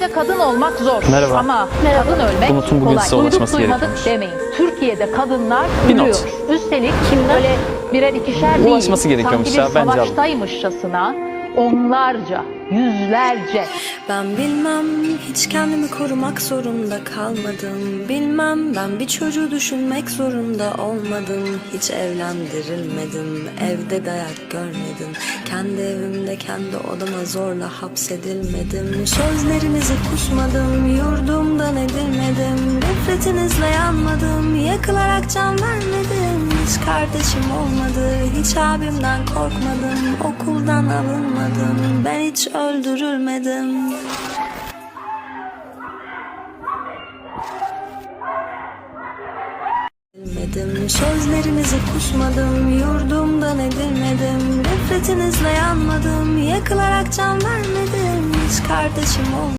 Türkiye'de kadın olmak zor. Merhaba. Ama kadın ölmek Umut'un bugün kolay. size ulaşması Duyduk duymadık demeyin. Türkiye'de kadınlar Bir not. ölüyor. Üstelik böyle birer ikişer değil. Ulaşması gerekiyormuş sanki ya, bir bence alın. savaştaymışçasına onlarca, yüzlerce. Ben bilmem hiç kendimi korumak zorunda kalmadım. Bilmem ben bir çocuğu düşünmek zorunda olmadım. Hiç evlendirilmedim evde dayak görmedim. Kendi evimde kendi odama zorla hapsedilmedim. Sözlerinizi kusmadım yurdumdan edilmedim. Nefretinizle yanmadım yakılarak can vermedim Hiç kardeşim olmadı hiç abimden korkmadım Okuldan alınmadım ben hiç öldürülmedim. Edilmedim, Sözlerinizi kusmadım, yurdumdan edilmedim Nefretinizle yanmadım, yakılarak can vermedim. Hiç kardeşim olmadı